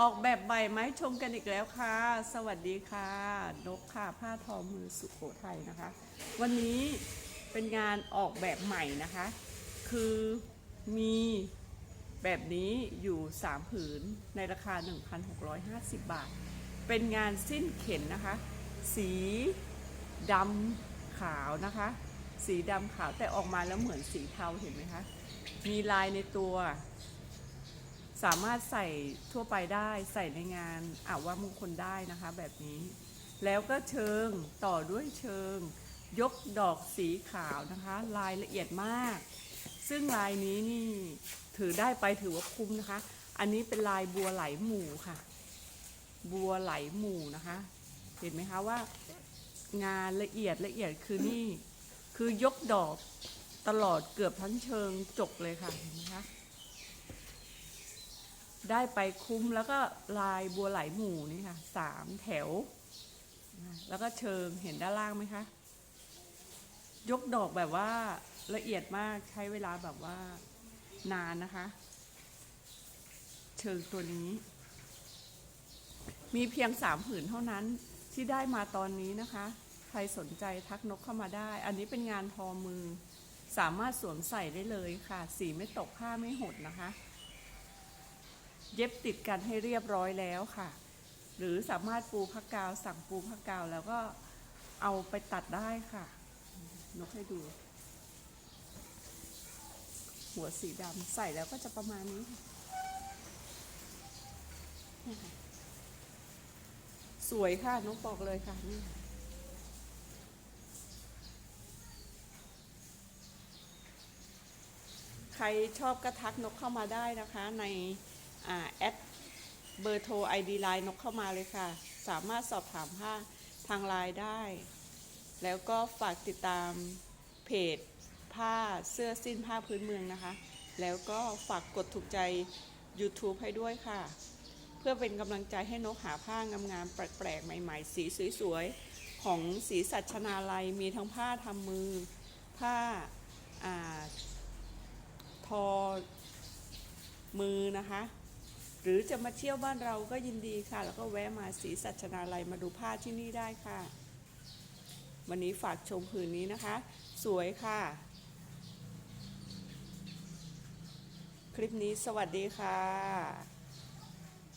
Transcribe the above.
ออกแบบใบไม้ชมกันอีกแล้วค่ะ สวัสดีค่ะ นกค่ะ ผ้าทอมือสุโขทัยนะคะ วันนี้เป็นงานออกแบบใหม่นะคะ คือมีแบบนี้อยู่ 3 ผืนในราคา 1,650 บาท เป็นงานสิ้นเข็นนะคะ สีดำขาวนะคะ สีดำขาวแต่ออกมาแล้วเหมือนสีเทาเห็นไหมคะ มีลายในตัว สามารถใส่ทั่วไปได้ใส่ในงานอาว่ามงคลได้นะคะแบบนี้ แล้วก็เชิงต่อด้วยเชิง ยกดอกสีขาวนะคะ ลายละเอียดมาก ซึ่งลายนี้นี่ถือได้ไปถือว่าคุ้มนะคะ อันนี้เป็นลายบัวไหลหมู่ค่ะ บัวไหลหมู่นะคะ เห็นไหมคะว่างานละเอียดละเอียดคือนี่คือยกดอกตลอดเกือบทั้งเชิงจกเลยค่ะเห็นไหมคะ ได้ไปคุ้มแล้วก็ลายบัวไหลหมู่นี่ค่ะสามแถว แล้วก็เชิงเห็นด้านล่างไหมคะ ยกดอกแบบว่าละเอียดมากใช้เวลาแบบว่านานนะคะ เชิงตัวนี้ มีเพียงสามผืนเท่านั้นที่ได้มาตอนนี้นะคะ ใครสนใจทักนกเข้ามาได้ อันนี้เป็นงานทอมือ สามารถสวมใส่ได้เลยค่ะ สีไม่ตกผ้าไม่หดนะคะ เย็บติดกันให้เรียบร้อยแล้วค่ะ หรือสามารถปูผ้ากาวสั่งปูผ้ากาวแล้วก็เอาไปตัดได้ค่ะนกให้ดู หัวสีดำใส่แล้วก็จะประมาณนี้ค่ะเนี่ยค่ะสวยค่ะนกบอกเลยค่ะนี่ใครชอบก็ทักนกเข้ามาได้นะคะใน แอดเบอร์โทร ID ไลน์นกเข้ามาเลยค่ะ สามารถสอบถามผ้าทางไลน์ได้ แล้วก็ฝากติดตามเพจผ้าเสื้อสิ้นผ้าพื้นเมืองนะคะ แล้วก็ฝากกดถูกใจ YouTube ให้ด้วยค่ะ เพื่อเป็นกำลังใจให้นกหาผ้างามๆแปลกๆ ใหม่ๆ สีสวยๆ ของสีสัชนาลัยมีทั้งผ้าทำมือ ผ้าอาทอมือนะคะ หรือจะมาเที่ยวบ้านเราก็ยินดีค่ะ แล้วก็แวะมาสีสัชนาลัยมาดูผ้าที่นี่ได้ค่ะ วันนี้ฝากชมผืนนี้นะคะ สวยค่ะ คลิปนี้สวัสดีค่ะ